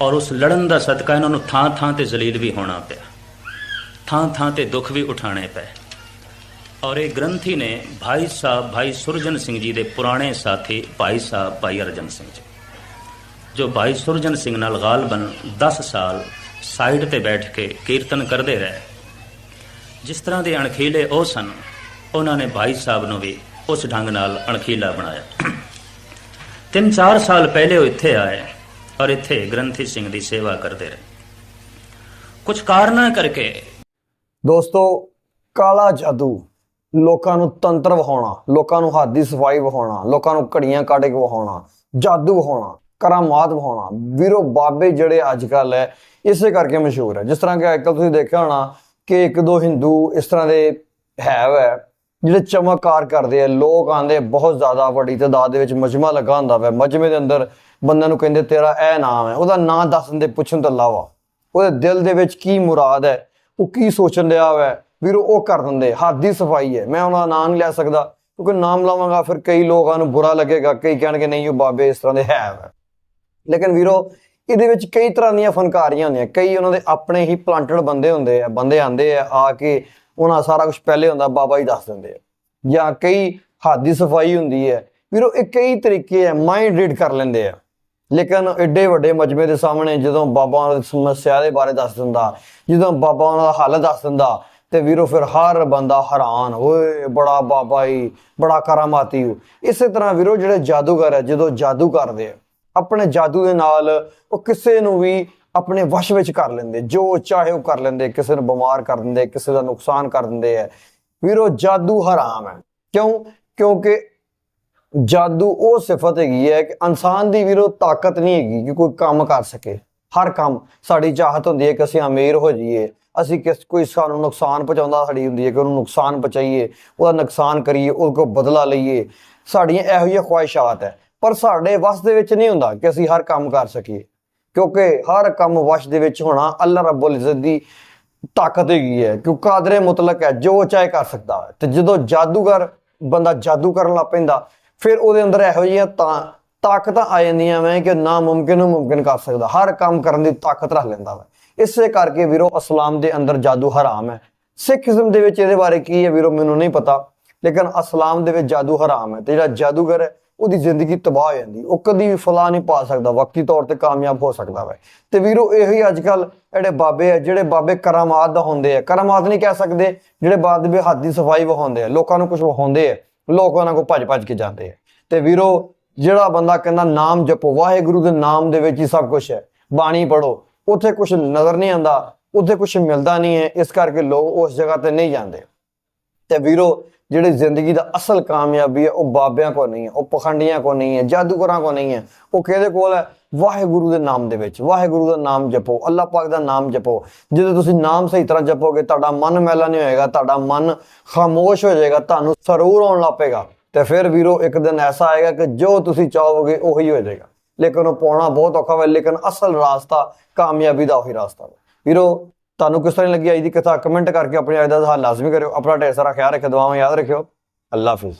ਔਰ ਉਸ ਲੜਨ ਦਾ ਸਦਕਾ ਇਹਨਾਂ ਨੂੰ ਥਾਂ ਥਾਂ ਤੇ ਜ਼ਲੀਲ ਵੀ ਹੋਣਾ ਪਿਆ। ਥਾਂ ਥਾਂ ਤੇ ਦੁੱਖ ਵੀ ਉਠਾਣੇ ਪਏ। ਔਰ ਇਹ ਗ੍ਰੰਥੀ ਨੇ ਭਾਈ ਸਾਹਿਬ, ਭਾਈ ਸੁਰਜਨ ਸਿੰਘ ਜੀ ਦੇ ਪੁਰਾਣੇ ਸਾਥੀ, ਭਾਈ ਸਾਹਿਬ, ਭਾਈ ਅਰਜਨ ਸਿੰਘ ਜੀ। ਜੋ ਭਾਈ ਸੁਰਜਨ ਸਿੰਘ ਨਾਲ ਗਾਲਬਨ 10 ਸਾਲ ਸਾਈਡ ਤੇ ਬੈਠ ਕੇ ਕੀਰਤਨ ਕਰਦੇ ਰਹੇ, ਜਿਸ ਤਰ੍ਹਾਂ ਦੇ ਅਣਖੀਲੇ ਉਹ ਸਨ, ਉਹਨਾਂ ਨੇ ਭਾਈ ਸਾਹਿਬ ਨੂੰ ਵੀ ਉਸ ਢੰਗ ਨਾਲ ਅਣਖੀਲਾ ਬਣਾਇਆ। ਤਿੰਨ ਚਾਰ ਸਾਲ ਪਹਿਲੇ ਉਹ ਇੱਥੇ ਆਏ ਔਰ ਇੱਥੇ ਗ੍ਰੰਥੀ ਸਿੰਘ ਦੀ ਸੇਵਾ ਕਰਦੇ ਰਹੇ। ਕੁਝ ਕਾਰਨਾਂ ਕਰਕੇ
ਦੋਸਤੋ, ਕਾਲਾ ਜਾਦੂ ਲੋਕਾਂ ਨੂੰ ਤੰਤਰ ਵਿਖਾਉਣਾ, ਲੋਕਾਂ ਨੂੰ ਹੱਥ ਦੀ ਸਫ਼ਾਈ ਵਿਖਾਉਣਾ, ਲੋਕਾਂ ਨੂੰ ਘੜੀਆਂ ਕੱਢ ਕੇ ਵਿਖਾਉਣਾ, ਜਾਦੂ ਵਿਖਾਉਣਾ, ਕਰਾਮਾਤ ਵਿਖਾਉਣਾ। ਵੀਰੋ, ਬਾਬੇ ਜਿਹੜੇ ਅੱਜ ਕੱਲ ਹੈ, ਇਸੇ ਕਰਕੇ ਮਸ਼ਹੂਰ ਹੈ। ਜਿਸ ਤਰ੍ਹਾਂ ਕਿ ਅੱਜਕੱਲ ਤੁਸੀਂ ਦੇਖਿਆ ਹੋਣਾ ਕਿ ਇੱਕ ਦੋ ਹਿੰਦੂ ਇਸ ਤਰ੍ਹਾਂ ਦੇ ਹੈ ਵੈ, ਜਿਹੜੇ ਚਮਤਕਾਰ ਕਰਦੇ ਆ। ਲੋਕ ਆਂਦੇ ਬਹੁਤ ਜ਼ਿਆਦਾ ਵੱਡੀ ਤਾਦਾਦ ਦੇ ਵਿੱਚ ਮਜਮਾ ਲੱਗਾ ਹੁੰਦਾ ਵੈ। ਮਜਮੇ ਦੇ ਅੰਦਰ ਬੰਦਿਆਂ ਨੂੰ ਕਹਿੰਦੇ, ਤੇਰਾ ਇਹ ਨਾਮ ਹੈ। ਉਹਦਾ ਨਾਂ ਦੱਸਣ ਦੇ ਪੁੱਛਣ ਤੋਂ ਇਲਾਵਾ। ਉਹਦੇ ਦਿਲ ਦੇ ਵਿੱਚ ਕੀ ਮੁਰਾਦ ਹੈ, ਉਹ ਕੀ ਸੋਚਣ ਡਿਆ ਵੈ? ਵੀਰੋ, ਉਹ ਕਰ ਦਿੰਦੇ। ਹੱਥ ਦੀ ਸਫ਼ਾਈ ਹੈ। ਮੈਂ ਉਹਨਾਂ ਦਾ ਨਾਮ ਨਹੀਂ ਲੈ ਸਕਦਾ। ਕਿਉਂਕਿ ਨਾਮ ਲਾਵਾਂਗਾ, ਫਿਰ ਕਈ ਲੋਕਾਂ ਨੂੰ ਬੁਰਾ ਲੱਗੇਗਾ। ਕਈ ਕਹਿਣਗੇ, ਨਹੀਂ, ਉਹ ਬਾਬੇ ਇਸ ਤਰ੍ਹਾਂ ਦੇ ਹੈ ਵੈ। ਲੇਕਿਨ ਵੀਰੋ, ਇਹਦੇ ਵਿੱਚ ਕਈ ਤਰ੍ਹਾਂ ਦੀਆਂ ਫਨਕਾਰੀਆਂ ਹੁੰਦੀਆਂ। ਕਈ ਉਹਨਾਂ ਦੇ ਆਪਣੇ ਹੀ ਪਲਾਂਟਡ ਬੰਦੇ ਹੁੰਦੇ ਆ, ਬੰਦੇ ਆਂਦੇ ਆ ਆ ਕੇ ਉਹਨਾਂ ਸਾਰਾ ਕੁਝ ਪਹਿਲੇ ਹੁੰਦਾ, ਬਾਬਾ ਹੀ ਦੱਸ ਦਿੰਦੇ ਆ। ਜਾਂ ਕਈ ਹੱਥ ਦੀ ਸਫ਼ਾਈ ਹੁੰਦੀ ਹੈ। ਵੀਰੋ, ਇਹ ਕਈ ਤਰੀਕੇ ਆ ਮਾਈਂਡ ਰੀਡ ਕਰ ਲੈਂਦੇ ਆ। ਲੇਕਿਨ ਐਡੇ ਵੱਡੇ ਮਜਮੇ ਦੇ ਸਾਹਮਣੇ ਜਦੋਂ ਬਾਬਾ ਉਹਨਾਂ ਦੀ ਸਮੱਸਿਆ ਦੇ ਬਾਰੇ ਦੱਸ ਦਿੰਦਾ, ਜਦੋਂ ਬਾਬਾ ਉਹਨਾਂ ਦਾ ਹੱਲ ਦੱਸ ਦਿੰਦਾ ਤੇ ਵੀਰੋ ਫਿਰ ਹਰ ਬੰਦਾ ਹੈਰਾਨ, ਓਏ ਬੜਾ ਬਾਬਾ ਹੀ ਬੜਾ ਕਰਾਮਾਤੀ ਓ। ਇਸੇ ਤਰ੍ਹਾਂ ਵੀਰੋ ਜਿਹੜੇ ਜਾਦੂਗਰ ਹੈ ਜਦੋਂ ਜਾਦੂ ਕਰਦੇ ਆ, ਆਪਣੇ ਜਾਦੂ ਦੇ ਨਾਲ ਉਹ ਕਿਸੇ ਨੂੰ ਵੀ ਆਪਣੇ ਵਸ਼ ਵਿੱਚ ਕਰ ਲੈਂਦੇ, ਜੋ ਚਾਹੇ ਉਹ ਕਰ ਲੈਂਦੇ, ਕਿਸੇ ਨੂੰ ਬਿਮਾਰ ਕਰ ਦਿੰਦੇ, ਕਿਸੇ ਦਾ ਨੁਕਸਾਨ ਕਰ ਦਿੰਦੇ ਆ। ਵੀਰੋ ਜਾਦੂ ਹਰਾਮ ਹੈ। ਕਿਉਂ? ਕਿਉਂਕਿ ਜਾਦੂ ਉਹ ਸਿਫਤ ਹੈਗੀ ਹੈ ਕਿ ਇਨਸਾਨ ਦੀ ਵੀਰੋ ਤਾਕਤ ਨਹੀਂ ਹੈਗੀ ਕਿ ਕੋਈ ਕੰਮ ਕਰ ਸਕੇ। ਹਰ ਕੰਮ ਸਾਡੀ ਚਾਹਤ ਹੁੰਦੀ ਹੈ ਕਿ ਅਸੀਂ ਅਮੀਰ ਹੋ ਜਾਈਏ। ਅਸੀਂ ਕਿਸ ਕੋਈ ਸਾਨੂੰ ਨੁਕਸਾਨ ਪਹੁੰਚਾਉਂਦਾ ਸਾਡੀ ਹੁੰਦੀ ਹੈ ਕਿ ਉਹਨੂੰ ਨੁਕਸਾਨ ਪਹੁੰਚਾਈਏ, ਉਹਦਾ ਨੁਕਸਾਨ ਕਰੀਏ, ਉਹਦੇ ਕੋਲ ਬਦਲਾ ਲਈਏ। ਸਾਡੀਆਂ ਇਹੋ ਜਿਹੀਆਂ ਖੁਆਇਸ਼ਾਤ ਹੈ। ਪਰ ਸਾਡੇ ਵਸ ਦੇ ਵਿੱਚ ਨਹੀਂ ਹੁੰਦਾ ਕਿ ਅਸੀਂ ਹਰ ਕੰਮ ਕਰ ਸਕੀਏ। ਕਿਉਂਕਿ ਹਰ ਕੰਮ ਵਸ਼ ਦੇ ਵਿੱਚ ਹੋਣਾ ਅੱਲਾ ਰੱਬੁਲ ਇਜ਼ਤ ਦੀ ਤਾਕਤ ਹੈਗੀ ਹੈ। ਕਿਉਂ ਕਾਦਰੇ ਮੁਤਲਕ ਹੈ, ਜੋ ਚਾਹੇ ਕਰ ਸਕਦਾ ਹੈ। ਤੇ ਜਦੋਂ ਜਾਦੂਗਰ ਬੰਦਾ ਜਾਦੂ ਕਰਨ ਲੱਗ ਪੈਂਦਾ, ਫਿਰ ਉਹਦੇ ਅੰਦਰ ਇਹੋ ਜਿਹੀਆਂ ਤਾਂ ਤਾਕਤਾਂ ਆ ਜਾਂਦੀਆਂ ਮੈਂ ਕਿ ਨਾ ਮੁਮਕਿਨ ਨੂੰ ਮੁਮਕਿਨ ਕਰ ਸਕਦਾ। ਹਰ ਕੰਮ ਕਰਨ ਦੀ ਤਾਕਤ ਰੱਖ ਲੈਂਦਾ ਵਾ। ਇਸੇ ਕਰਕੇ ਵੀਰੋ ਇਸਲਾਮ ਦੇ ਅੰਦਰ ਜਾਦੂ ਹਰਾਮ ਹੈ। ਸਿੱਖੀਜ਼ਮ ਦੇ ਵਿੱਚ ਇਹਦੇ ਬਾਰੇ ਕੀ ਹੈ ਵੀਰੋ, ਮੈਨੂੰ ਨਹੀਂ ਪਤਾ। ਲੇਕਿਨ ਇਸਲਾਮ ਦੇ ਵਿੱਚ ਜਾਦੂ ਹਰਾਮ ਹੈ ਤੇ ਜਿਹੜਾ ਜਾਦੂਗਰ ਹੈ, ਉਹਦੀ ਜ਼ਿੰਦਗੀ ਤਬਾਹ ਹੋ ਜਾਂਦੀ। ਉਹ ਕਦੀ ਵੀ ਫਲਾ ਨਹੀਂ ਪਾ ਸਕਦਾ। ਵਕਤੀ ਤੌਰ ਤੇ ਕਾਮਯਾਬ ਹੋ ਸਕਦਾ ਵੈ। ਤੇ ਵੀਰੋ, ਇਹੋ ਹੀ ਅੱਜ ਕੱਲ ਜਿਹੜੇ ਬਾਬੇ ਆ, ਜਿਹੜੇ ਬਾਬੇ ਕਰਾਮਾਤ ਦਾ ਹੁੰਦੇ ਆ। ਕਰਾਮਾਤ ਨਹੀਂ ਕਹਿ ਸਕਦੇ, ਜਿਹੜੇ ਬਾਬੇ ਹੱਥ ਦੀ ਸਫ਼ਾਈ ਵਹਾਉਂਦੇ ਆ। ਲੋਕਾਂ ਨੂੰ ਕੁਝ ਵਹਾਉਂਦੇ ਆ। ਲੋਕ ਉਹਨਾਂ ਕੋਲ ਭੱਜ ਭੱਜ ਕੇ ਜਾਂਦੇ ਆ। ਤੇ ਵੀਰੋ ਜਿਹੜਾ ਬੰਦਾ ਕਹਿੰਦਾ ਨਾਮ ਜਪੋ, ਵਾਹਿਗੁਰੂ ਦੇ ਨਾਮ ਦੇ ਵਿੱਚ ਹੀ ਸਭ ਕੁਝ ਹੈ। ਬਾਣੀ ਪੜੋ ਉੱਥੇ ਕੁਝ ਨਜ਼ਰ ਨਹੀਂ ਆਉਂਦਾ, ਉੱਥੇ ਕੁਝ ਮਿਲਦਾ ਨਹੀਂ ਹੈ, ਇਸ ਕਰਕੇ ਲੋਕ ਉਸ ਜਗ੍ਹਾ ਤੇ ਨਹੀਂ ਜਾਂਦੇ। ਤੇ ਵੀਰੋ, ਜਿਹੜੀ ਜ਼ਿੰਦਗੀ ਦਾ ਅਸਲ ਕਾਮਯਾਬੀ ਹੈ, ਉਹ ਬਾਬਿਆਂ ਕੋ ਨਹੀਂ ਹੈ, ਉਹ ਪਖੰਡੀਆਂ ਕੋ ਨਹੀਂ ਹੈ, ਜਾਦੂਗਰਾਂ ਕੋ ਨਹੀਂ ਹੈ। ਉਹ ਕਿਹਦੇ ਕੋਲ ਹੈ? ਵਾਹਿਗੁਰੂ ਦੇ ਨਾਮ ਦੇ ਵਿੱਚ। ਵਾਹਿਗੁਰੂ ਦਾ ਨਾਮ ਜਪੋ, ਅੱਲਾਹ ਪਾਕ ਦਾ ਨਾਮ ਜਪੋ। ਜਦੋਂ ਤੁਸੀਂ ਨਾਮ ਸਹੀ ਤਰ੍ਹਾਂ ਜਪੋਗੇ, ਤੁਹਾਡਾ ਮਨ ਮੈਲਾ ਨਹੀਂ ਹੋਏਗਾ, ਤੁਹਾਡਾ ਮਨ ਖਾਮੋਸ਼ ਹੋ ਜਾਏਗਾ, ਤੁਹਾਨੂੰ ਸਰੂਰ ਆਉਣ ਲੱਪੇਗਾ ਤੇ ਫਿਰ ਵੀਰੋ, ਇੱਕ ਦਿਨ ਐਸਾ ਆਏਗਾ ਕਿ ਜੋ ਤੁਸੀਂ ਚਾਹੋਗੇ ਉਹੀ ਹੋ ਜਾਏਗਾ। ਲੇਕਿਨ ਉਹ ਪਾਉਣਾ ਬਹੁਤ ਔਖਾ ਹੈ ਲੇਕਿਨ ਅਸਲ ਰਾਸਤਾ ਕਾਮਯਾਬੀ ਦਾ ਉਹੀ ਰਾਸਤਾ ਹੈ ਵੀਰੋ, ਤੁਹਾਨੂੰ ਕਿਸ ਤਰ੍ਹਾਂ ਲੱਗੀ ਅੱਜ ਦੀ ਕਥਾ ਕਮੈਂਟ ਕਰਕੇ ਆਪਣੇ ਅੱਜ ਦਾ ਹੱਲ ਲਾਜ਼ਮੀ ਕਰਿਓ, ਆਪਣਾ ਢੇਰ ਸਾਰਾ ਖਿਆਲ ਰੱਖਿਓ, ਦੁਆਵਾਂ ਯਾਦ ਰੱਖਿਓ। ਅੱਲਾ ਹਾਫਿਜ਼।